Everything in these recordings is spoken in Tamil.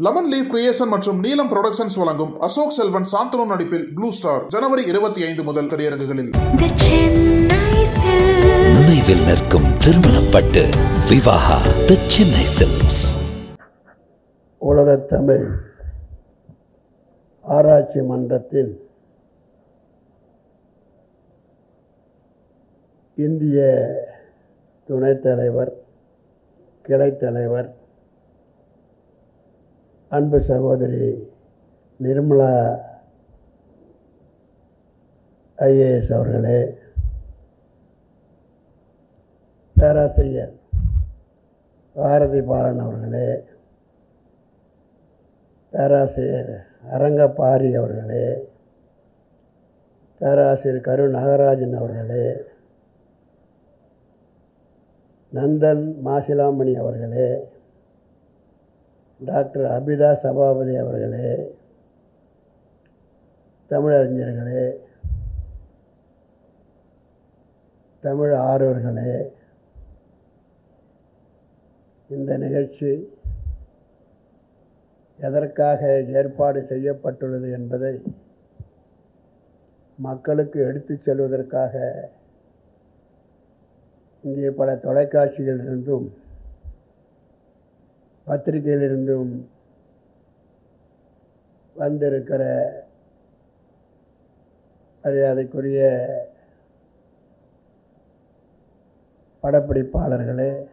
லெமன் லீஃப் கிரியேஷன் மற்றும் நீலம் புரொடக்ஷன்ஸ் வழங்கும் அசோக் செல்வன் சாந்தனு நடிப்பில் ப்ளூ ஸ்டார் ஜனவரி இருபத்தி ஐந்து முதல் திரையரங்குகளில். நினைவில் நிற்கும் திருமணப்பட்டு விவாகா தி சென்னை சில்க்ஸ் உலகத்தமிழ் ஆராய்ச்சி மன்றத்தில் இந்திய துணைத் தலைவர் கிளைத் தலைவர் அன்பு சகோதரி நிர்மலா ஐஏஎஸ் அவர்களே பேராசிரியர் பாரதி பாலன் அவர்களே பேராசிரியர் அரங்கப்பாரி அவர்களே பேராசிரியர் கரு நாகராஜன் அவர்களே நந்தன் மாசிலாமணி அவர்களே டாக்டர் அபிதா சபாபதி அவர்களே தமிழறிஞர்களே தமிழ் ஆர்வர்களே இந்த நிகழ்ச்சி எதற்காக ஏற்பாடு செய்யப்பட்டுள்ளது என்பதை மக்களுக்கு எடுத்துச் செல்வதற்காக இங்கே பல தொலைக்காட்சிகளிலிருந்தும் பத்திரிகையிலிருந்தும் வந்திருக்கிற மரியாதைக்குரிய படப்பிடிப்பாளர்களே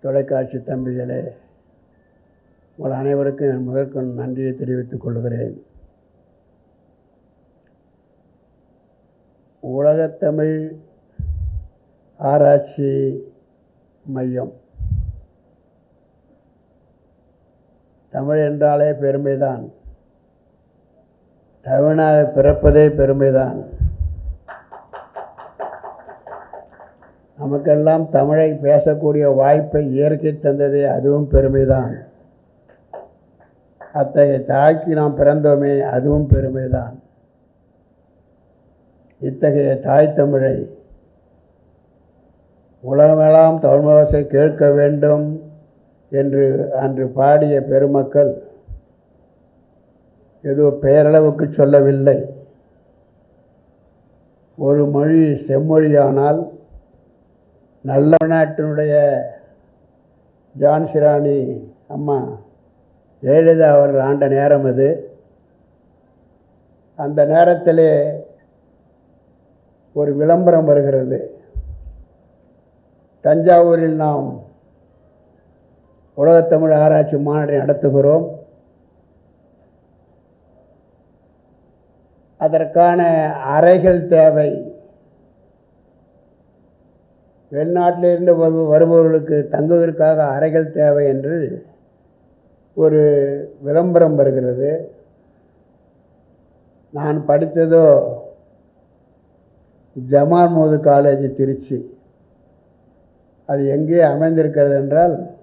தொலைக்காட்சி தம்பிகளே உங்கள் அனைவருக்கும் என் நன்றியை தெரிவித்துக் கொள்கிறேன். உலகத்தமிழ் ஆராய்ச்சி மையம். தமிழ் என்றாலே பெருமைதான். தமிழாக பிறப்பதே பெருமைதான். நமக்கெல்லாம் தமிழை பேசக்கூடிய வாய்ப்பை இயற்கை தந்ததே அதுவும் பெருமைதான். அத்தகைய தாய்க்கு நாம் பிறந்தோமே அதுவும் பெருமைதான். இத்தகைய தாய் தமிழை உலகமெல்லாம் தமிழ்மோசை கேட்க வேண்டும். என்று அன்று பாடிய பெருமக்கள் ஏதோ பெயரளவுக்கு சொல்லவில்லை. ஒரு மொழி செம்மொழியானால் நல்ல நாட்டினுடைய ஜான்சிராணி அம்மா ஜெயலலிதா அவர்கள் ஆண்ட நேரம் அது. அந்த நேரத்திலே ஒரு விளம்பரம் வருகிறது. தஞ்சாவூரில் நாம் உலகத்தமிழ் ஆராய்ச்சி மாநாட்டை நடத்துகிறோம். அதற்கான அறைகள் தேவை. வெளிநாட்டிலிருந்து வரு வருபவர்களுக்கு தங்குவதற்காக அறைகள் தேவை என்று ஒரு விளம்பரம் வருகிறது. நான் படித்ததோ ஜமால் மோது காலேஜ் திருச்சி. அது எங்கே அமைந்திருக்கிறது என்றால்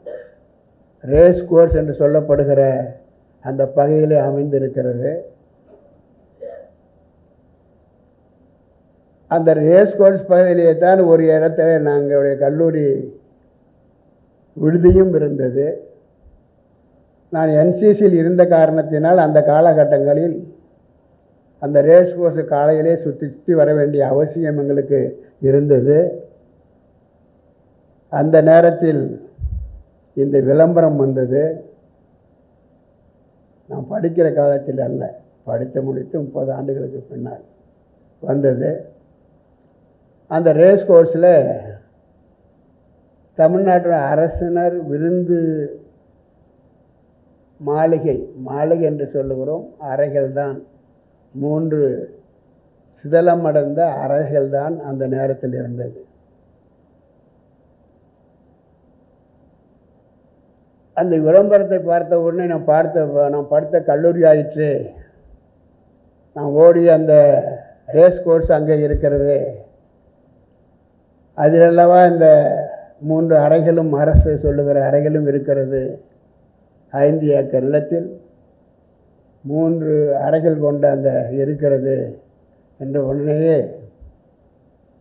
ரேஸ் கோர்ஸ் என்று சொல்லப்படுகிற அந்த பகுதியிலே அமைந்திருக்கிறது. அந்த ரேஸ் கோர்ஸ் பகுதியிலே தான் ஒரு இடத்துல நாங்களுடைய கல்லூரி விடுதியும் இருந்தது. நான் என்சிசியில் இருந்த காரணத்தினால் அந்த காலகட்டங்களில் அந்த ரேஸ் கோர்ஸ் காலையிலே சுற்றி சுற்றி வர வேண்டிய அவசியம் எங்களுக்கு இருந்தது. அந்த நேரத்தில் இந்த விளம்பரம் வந்தது. நான் படிக்கிற காலத்தில் அல்ல. படித்து முடித்து முப்பது ஆண்டுகளுக்கு பின்னால் வந்தது. அந்த ரேஸ் கோர்ஸில் தமிழ்நாட்டோட அரசினர் விருந்து மாளிகை மாளிகை என்று சொல்லுகிறோம். அறைகள் தான். மூன்று சிதலமடைந்த அறைகள் தான் அந்த நேரத்தில் இருந்தது. அந்த விளம்பரத்தை பார்த்த உடனே நான் பார்த்த நான் படித்த கல்லூரி ஆயிற்று. நான் ஓடி அந்த ரேஸ் கோர்ஸ் அங்கே இருக்கிறது. அதிலல்லவா இந்த மூன்று அறைகளும் அரசு சொல்லுகிற அறைகளும் இருக்கிறது. ஐந்து ஏக்கர் நிலத்தில் மூன்று அறைகள் கொண்ட அந்த இருக்கிறது என்ற உடனேயே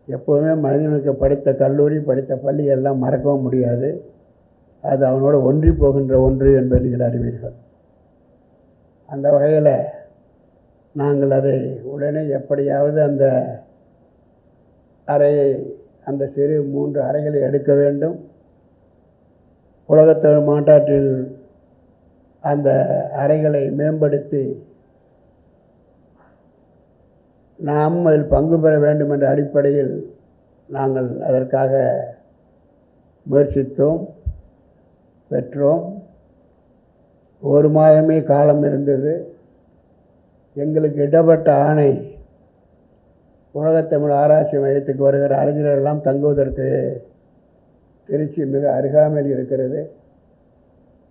எப்போதுமே மனிதனுக்கு படித்த கல்லூரி படித்த பள்ளி எல்லாம் மறக்கவும் முடியாது. அது அவனோடு ஒன்றி போகின்ற ஒன்று என்பதை நீங்கள் அறிவீர்கள். அந்த வகையில் நாங்கள் அதை உடனே எப்படியாவது அந்த அறையை அந்த சிறு மூன்று அறைகளை எடுக்க வேண்டும். உலகத்தமிழ் மாட்டாற்றில் அந்த அறைகளை மேம்படுத்தி நாம் அதில் பங்கு பெற வேண்டும் என்ற அடிப்படையில் நாங்கள் அதற்காக முயற்சித்தோம். பெற்றோம். ஒரு மாதமே காலம் இருந்தது. எங்களுக்கு இடப்பட்ட ஆணை உலகத்தமிழ் ஆராய்ச்சி மையத்துக்கு வருகிற அறிஞர்கள்லாம் தங்குவதற்கு திருச்சி மிக அருகாமையில் இருக்கிறது.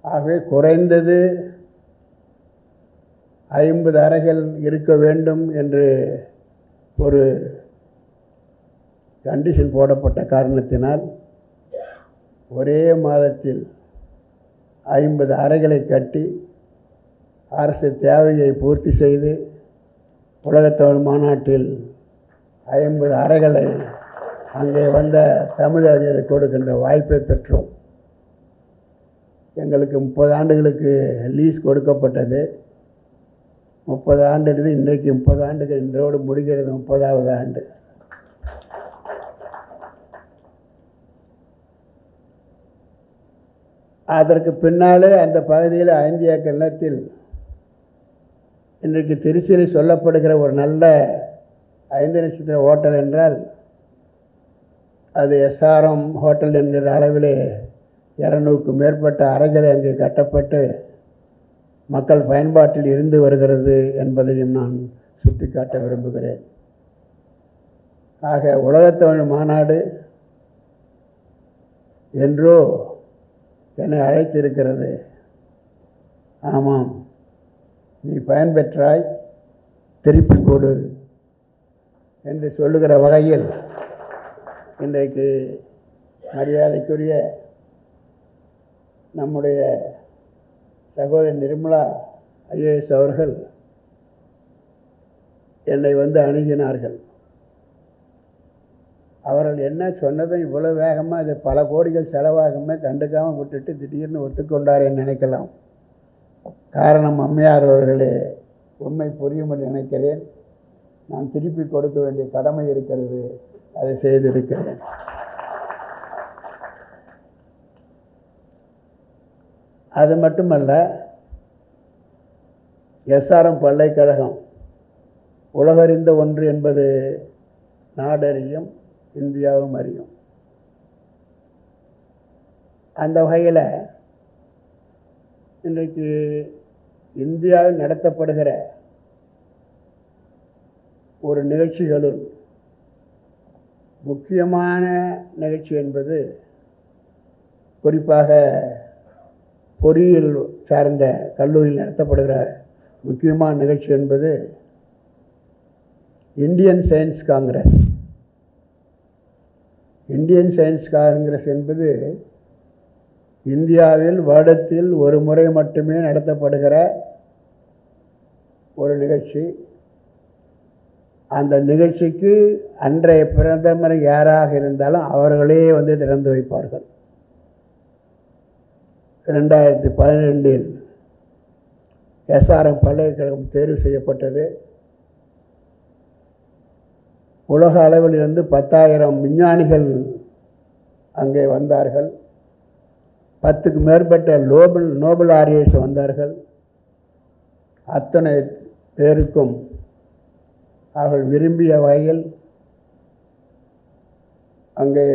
ஆகவே குறைந்தது ஐம்பது அறைகள் இருக்க வேண்டும் என்று ஒரு கண்டிஷன் போடப்பட்ட காரணத்தினால் ஒரே மாதத்தில் ஐம்பது அறைகளை கட்டி அரசு தேவையை பூர்த்தி செய்து உலகத்தமிழ் மாநாட்டில் ஐம்பது அறைகளை அங்கே வந்த தமிழறிஞர்கள் கொடுக்கின்ற வாய்ப்பை பெற்றோம். எங்களுக்கு முப்பது ஆண்டுகளுக்கு லீஸ் கொடுக்கப்பட்டது. முப்பது ஆண்டு இன்றைக்கு முப்பது ஆண்டுகள் இன்றோடு முடிகிறது முப்பதாவது ஆண்டு. அதற்கு பின்னாலே அந்த பகுதியில் ஐந்திய ஏக்கர் இன்றைக்கு திருச்சியில் சொல்லப்படுகிற ஒரு நல்ல ஐந்து நட்சத்திர ஹோட்டல் என்றால் அது எஸ்ஆர்எம் ஹோட்டல் என்கிற அளவிலே இரநூறுக்கு மேற்பட்ட அறைகள் அங்கே கட்டப்பட்டு மக்கள் பயன்பாட்டில் இருந்து வருகிறது என்பதையும் நான் சுட்டிக்காட்ட விரும்புகிறேன். ஆக உலகத்தமிழ் மாநாடு என்றோ என்னை அழைத்திருக்கிறது. ஆமாம். நீ பயன்பெற்றாய் திருப்பி கொடு என்று சொல்லுகிற வகையில் இன்றைக்கு மரியாதைக்குரிய நம்முடைய சகோதரி நிர்மலா ஐஏஎஸ் அவர்கள் என்னை வந்து அணுகினார்கள். அவர்கள் என்ன சொன்னதும் இவ்வளோ வேகமாக இது பல கோடிகள் செலவாகுமே கண்டுக்காமல் விட்டுட்டு திடீர்னு ஒத்துக்கொண்டாரே நினைக்கலாம். காரணம் அம்மையார் அவர்களே உண்மை புரியும் என்று நினைக்கிறேன். நான் திருப்பி கொடுக்க வேண்டிய கடமை இருக்கிறது அதை செய்திருக்கிறேன். அது மட்டுமல்ல எஸ்ஆர்எம் பல்கலைக்கழகம் உலகறிந்த ஒன்று என்பது நாடறியும் இந்தியாவும் அறியும். அந்த வகையில் இன்றைக்கு இந்தியாவில் நடத்தப்படுகிற ஒரு நிகழ்ச்சிகளுள் முக்கியமான நிகழ்ச்சி என்பது குறிப்பாக பொறியியல் சார்ந்த கல்லூரியில் நடத்தப்படுகிற முக்கியமான நிகழ்ச்சி என்பது Indian Science Congress. Indian Science Congress என்பது இந்தியாவில் வருடத்தில் ஒரு முறை மட்டுமே நடத்தப்படுகிற ஒரு நிகழ்ச்சி. அந்த நிகழ்ச்சிக்கு அன்றைய பிரதமர் யாராக இருந்தாலும் அவர்களே வந்து திறந்து வைப்பார்கள். ரெண்டாயிரத்தி பதினெண்டில் எஸ்ஆர்எம் பல்கலைக்கழகம் தேர்வு செய்யப்பட்டது. உலக அளவில் இருந்து பத்தாயிரம் விஞ்ஞானிகள் அங்கே வந்தார்கள். பத்துக்கு மேற்பட்ட நோபல் நோபல் ஆரியர்ஸ் வந்தார்கள். அத்தனை பேருக்கும் அவர்கள் விரும்பிய வகையில் அங்கே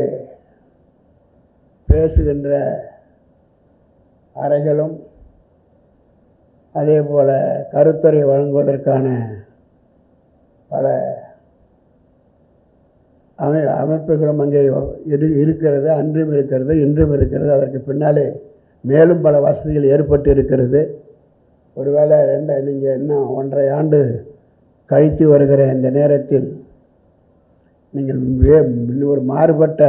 பேசுகின்ற அறைகளும் அதே போல் கருத்துரை வழங்குவதற்கான பல அமை அமைப்புகளும் அங்கே இரு இருக்கிறது அன்றும் இருக்கிறது இன்றும் இருக்கிறது. அதற்கு பின்னாலே மேலும் பல வசதிகள் ஏற்பட்டு இருக்கிறது. ஒருவேளை ரெண்டு நீங்கள் இன்னும் ஒன்றரை ஆண்டு கழித்து வருகிற இந்த நேரத்தில் நீங்கள் வே ஒரு மாறுபட்ட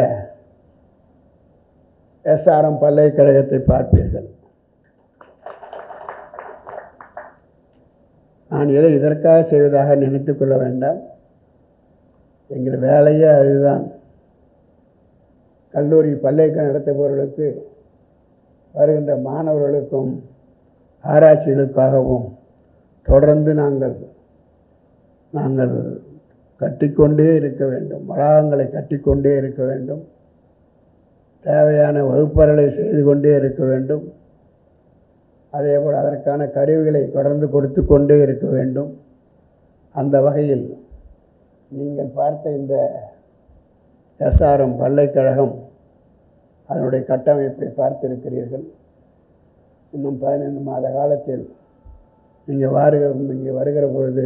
எஸ்ஆர்எம் பல்கலைக்கழகத்தை பார்ப்பீர்கள். நான் எதை இதற்காக செய்வதாக நினைத்து கொள்ள வேண்டாம். எங்கள் வேலையே அதுதான். கல்லூரி பல்கலைக்கழகம் நடத்துபவர்களுக்கு வருகின்ற மாணவர்களுக்கும் ஆராய்ச்சிகளுக்காகவும் தொடர்ந்து நாங்கள் நாங்கள் கட்டிக்கொண்டே இருக்க வேண்டும். வளாகங்களை கட்டிக்கொண்டே இருக்க வேண்டும். தேவையான வகுப்பறைகளை செய்து கொண்டே இருக்க வேண்டும். அதேபோல் அதற்கான கருவிகளை தொடர்ந்து கொடுத்து கொண்டே இருக்க வேண்டும். அந்த வகையில் நீங்கள் பார்த்த இந்த எஸ்ஆர்எம் பல்கலைக்கழகம் அதனுடைய கட்டமைப்பை பார்த்திருக்கிறீர்கள். இன்னும் பதினைந்து மாத காலத்தில் நீங்கள் வாருக இங்கே வருகிற பொழுது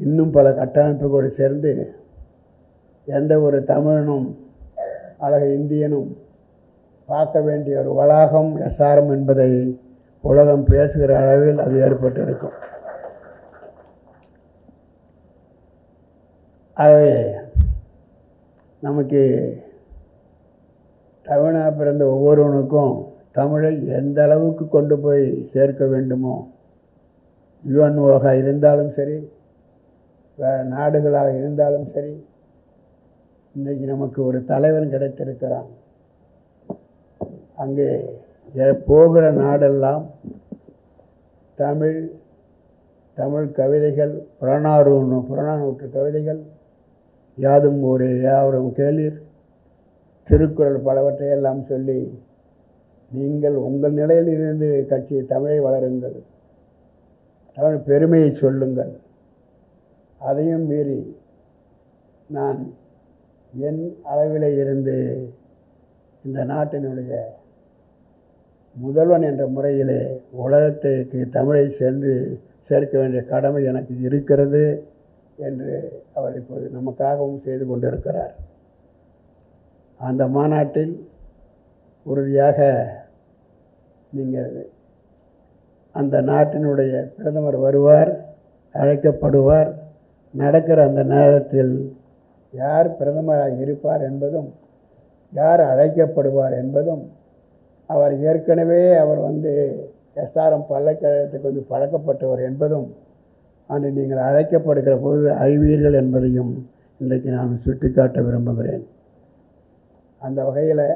இன்னும் பல கட்டமைப்புகளோடு சேர்ந்து எந்த ஒரு தமிழனும் அழக இந்தியனும் பார்க்க வேண்டிய ஒரு வளாகம் எஸ்ஆர்எம் என்பதை உலகம் பேசுகிற அளவில் அது ஏற்பட்டு இருக்கும் ஆகவே நமக்கு தமிழாக பிறந்த ஒவ்வொருவனுக்கும் தமிழை எந்த அளவுக்கு கொண்டு போய் சேர்க்க வேண்டுமோ யுஎன்ஓக இருந்தாலும் சரி வேறு நாடுகளாக இருந்தாலும் சரி இன்றைக்கு நமக்கு ஒரு தலைவன் கிடைத்திருக்கிறான். அங்கே போகிற நாடெல்லாம் தமிழ் தமிழ் கவிதைகள் புறநானூறு புறநானூற்று கவிதைகள் யாதும் ஒரு யாவரும் கேளீர். திருக்குறள் பலவற்றை எல்லாம் சொல்லி நீங்கள் உங்கள் நிலையில் இருந்து கட்சி தமிழை வளருங்கள். தமிழ் பெருமையை சொல்லுங்கள். அதையும் மீறி நான் என் அளவிலே இருந்து இந்த நாட்டினுடைய முதல்வன் என்ற முறையிலே உலகத்துக்கு தமிழை சென்று சேர்க்க வேண்டிய கடமை எனக்கு இருக்கிறது. என்று அவர் இப்போது நமக்காகவும் செய்து கொண்டிருக்கிறார். அந்த மாநாட்டில் உறுதியாக நீங்கள் அந்த நாட்டினுடைய பிரதமர் வருவார் அழைக்கப்படுவார். நடக்கிற அந்த நேரத்தில் யார் பிரதமராக இருப்பார் என்பதும் யார் அழைக்கப்படுவார் என்பதும் அவர் ஏற்கனவே அவர் வந்து எஸ்ஆர்எம் பல்கலைக்கழகத்துக்கு வந்து பழக்கப்பட்டவர் என்பதும் அன்று நீங்கள் அழைக்கப்படுகிற போது அறிவீர்கள் என்பதையும் இன்றைக்கு நான் சுட்டிக்காட்ட விரும்புகிறேன். அந்த வகையில்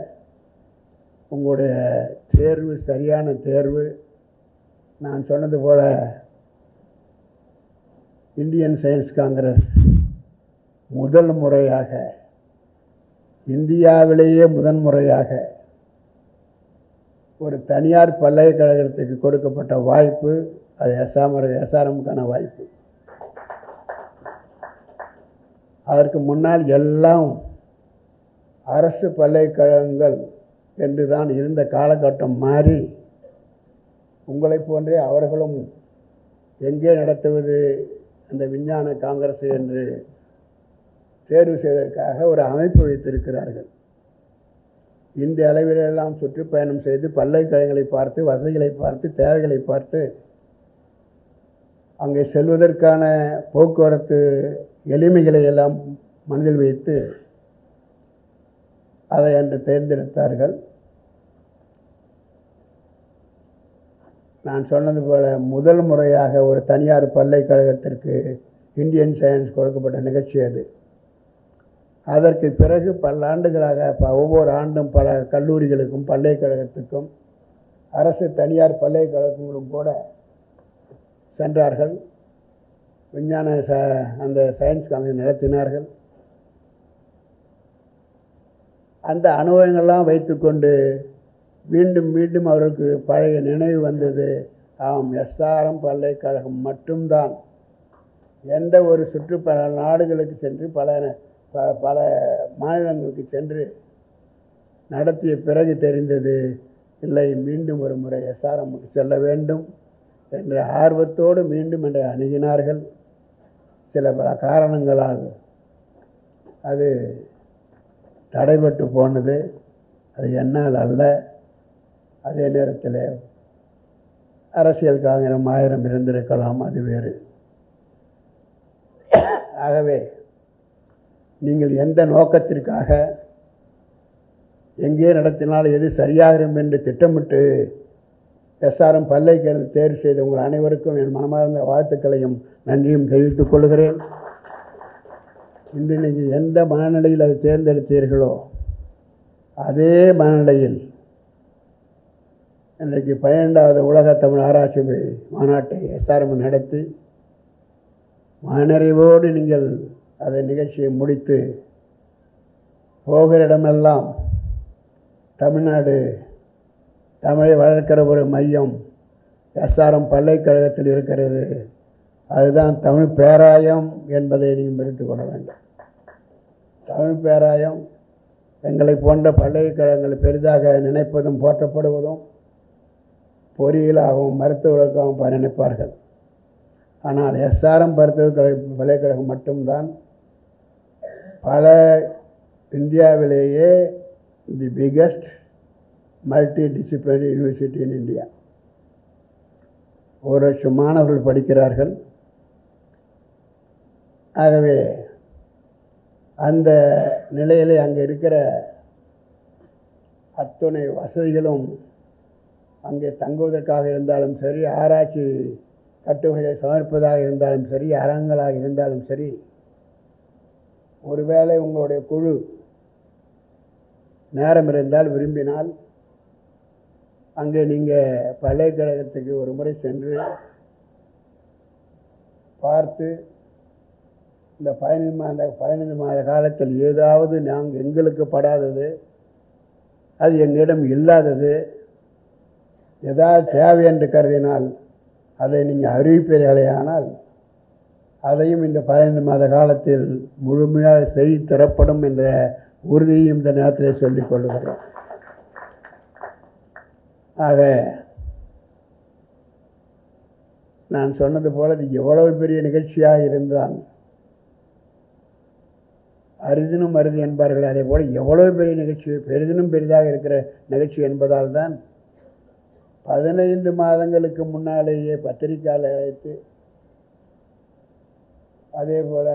உங்களுடைய தேர்வு சரியான தேர்வு நான் சொன்னது போல் இந்தியன் சயின்ஸ் காங்கிரஸ் முதல் முறையாக இந்தியாவிலேயே முதன்முறையாக ஒரு தனியார் பல்கலைக்கழகத்துக்கு கொடுக்கப்பட்ட வாய்ப்பு அது எஸ்ஆர் எஸ்ஆர்எம்க்கான வாய்ப்பு. அதற்கு முன்னால் எல்லாம் அரசு பல்கலைக்கழகங்கள் என்று தான் இருந்த காலகட்டம் மாறி உங்களைப் போன்றே அவர்களும் எங்கே நடத்துவது அந்த விஞ்ஞான காங்கிரஸ் என்று தேர்வு செய்வதற்காக ஒரு அமைப்பு வைத்திருக்கிறார்கள். இந்த அளவிலெல்லாம் சுற்றுப்பயணம் செய்து பல்கலைக்கழகங்களை பார்த்து வசதிகளை பார்த்து தேவைகளை பார்த்து அங்கே செல்வதற்கான போக்குவரத்து எளிமைகளை எல்லாம் மனதில் வைத்து அதை அன்று தேர்ந்தெடுத்தார்கள். நான் சொன்னது போல முதல் முறையாக ஒரு தனியார் பல்கலைக்கழகத்திற்கு இந்தியன் சயின்ஸ் கொடுக்கப்பட்ட நிகழ்ச்சி அது. அதற்கு பிறகு பல ஆண்டுகளாக ஒவ்வொரு ஆண்டும் பல கல்லூரிகளுக்கும் பல்கலைக்கழகத்துக்கும் அரசு தனியார் பல்கலைக்கழகங்களும் கூட சென்றார்கள் விஞ்ஞான ச அந்த சயின்ஸ் காலேஜ் நடத்தினார்கள். அந்த அனுபவங்கள்லாம் வைத்துக்கொண்டு மீண்டும் மீண்டும் அவர்களுக்கு பழைய நினைவு வந்தது. ஆம் எஸ்ஆர்எம் பல்கலைக்கழகம் மட்டும்தான். எந்த ஒரு சுற்று பல நாடுகளுக்கு சென்று பல ப- பல மாநிலங்களுக்கு சென்று நடத்திய பிறகு தெரிந்தது இல்லை மீண்டும் ஒரு முறை எஸ்ஆர்எம்முக்கு செல்ல வேண்டும். என்ற ஆர்வத்தோடு மீண்டும் என்று அணுகினார்கள். சில பல காரணங்களால் அது தடைபட்டு போனது. அது என்னால் அல்ல. அதே நேரத்தில் அரசியல் காங்கிரம் ஆயிரம் இருந்திருக்கலாம் அது வேறு. ஆகவே நீங்கள் எந்த நோக்கத்திற்காக எங்கே நடத்தினால் எது சரியாகும் என்று திட்டமிட்டு எஸ்ஆர்எம் பல்கலைக்கழகம் தேர்வு செய்த உங்கள் அனைவருக்கும் என் மனமார்ந்த வாழ்த்துக்களையும் நன்றியும் தெரிவித்துக் கொள்கிறேன். இன்று நீங்கள் எந்த மனநிலையில் அதை தேர்ந்தெடுத்தீர்களோ அதே மனநிலையில் இன்றைக்கு பன்னெண்டாவது உலக தமிழ் ஆராய்ச்சி மாநாட்டை எஸ்ஆர்எம் நடத்தி மனநிறைவோடு நீங்கள் அதை நிகழ்ச்சியை முடித்து போகிற இடமெல்லாம் தமிழ்நாடு தமிழை வளர்க்கிற ஒரு மையம் எஸ்ஆர்எம் பல்கலைக்கழகத்தில் இருக்கிறது. அதுதான் தமிழ் பேராயம் என்பதை நீங்கள் பிரித்து கொள்ள வேண்டும். தமிழ் பேராயம் எங்களை போன்ற பல்கலைக்கழகங்கள் பெரிதாக நினைப்பதும் போற்றப்படுவதும் பொறியியலாகவும் மருத்துவர்களுக்காகவும் ப- நினைப்பார்கள். ஆனால் எஸ்ஆர்எம் மருத்துவ பல்கலைக்கழகம் மட்டும்தான். பல இந்தியாவிலேயே the biggest multidisciplinary university in India ஒரு லட்சம் மாணவர்கள் படிக்கிறார்கள். ஆகவே அந்த நிலையில் அங்கே இருக்கிற அத்துணை வசதிகளும் அங்கே தங்குவதற்காக இருந்தாலும் சரி ஆராய்ச்சி கட்டுரைகளை சமர்ப்பதாக இருந்தாலும் சரி அரங்களாக இருந்தாலும் சரி ஒருவேளை உங்களுடைய குழு நேரம் இருந்தால் விரும்பினால் அங்கே நீங்கள் பல்கலைக்கழகத்துக்கு ஒரு முறை சென்று பார்த்து இந்த பதினைந்து மாத பதினைந்து மாத காலத்தில் ஏதாவது நாங்கள் எங்களுக்கு படாதது அது எங்களிடம் இல்லாதது ஏதாவது தேவை என்று கருதினால் அதை நீங்கள் அறிவிப்பீர்களே ஆனால் அதையும் இந்த பதினைந்து மாத காலத்தில் முழுமையாக செய்து தரப்படும் என்ற உறுதியும் இந்த நேரத்தில் சொல்லிக் கொள்ளுகிறேன். ஆக நான் சொன்னது போல் இது எவ்வளவு பெரிய நிகழ்ச்சியாக இருந்தால் அரிதினும் அரிது என்பார்கள். அதே போல் எவ்வளவு பெரிய நிகழ்ச்சி பெரிதினும் பெரிதாக இருக்கிற நிகழ்ச்சி என்பதால் தான் பதினைந்து மாதங்களுக்கு முன்னாலேயே பத்திரிக்கையாளர் அழைத்து அதே போல்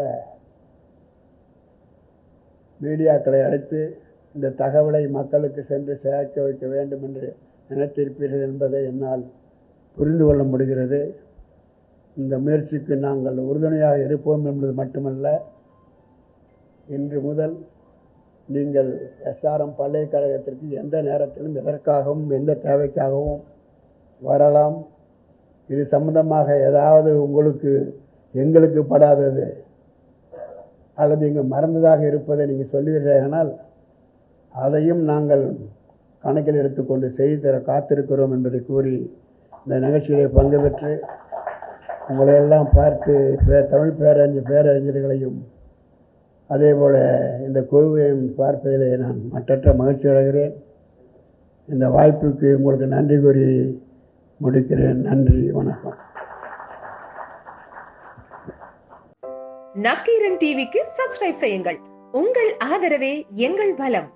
மீடியாக்களை அழைத்து இந்த தகவலை மக்களுக்கு சென்று சேர்க்க வைக்க வேண்டும் என்று நினைத்திருப்பீர்கள் என்பதை என்னால் புரிந்து கொள்ள முடிகிறது. இந்த முயற்சிக்கு நாங்கள் உறுதுணையாக இருப்போம் என்பது மட்டுமல்ல இன்று முதல் நீங்கள் எஸ்ஆர்எம் பல்கலைக்கழகத்திற்கு எந்த நேரத்திலும் எதற்காகவும் எந்த தேவைக்காகவும் வரலாம். இது சம்பந்தமாக ஏதாவது உங்களுக்கு எங்களுக்கு படாதது அல்லது இங்கு மறந்ததாக இருப்பதை நீங்கள் சொல்லுவீர்களானால் அதையும் நாங்கள் கணக்கில் எடுத்துக்கொண்டு செய்து தர காத்திருக்கிறோம் என்பதை கூறி இந்த நிகழ்ச்சியிலே பங்கு பெற்று உங்களையெல்லாம் பார்த்து பே- தமிழ் பேரறிஞர் பேரறிஞர்களையும் அதே போல் இந்த குழுவையும் பார்ப்பதிலே நான் மற்றற்ற மகிழ்ச்சி அடைகிறேன். இந்த வாய்ப்புக்கு உங்களுக்கு நன்றி கூறி முடிக்கிறேன். நன்றி வணக்கம். நக்கீரன் டிவிக்கு சப்ஸ்கிரைப் செய்யுங்கள். உங்கள் ஆதரவே எங்கள் பலம்.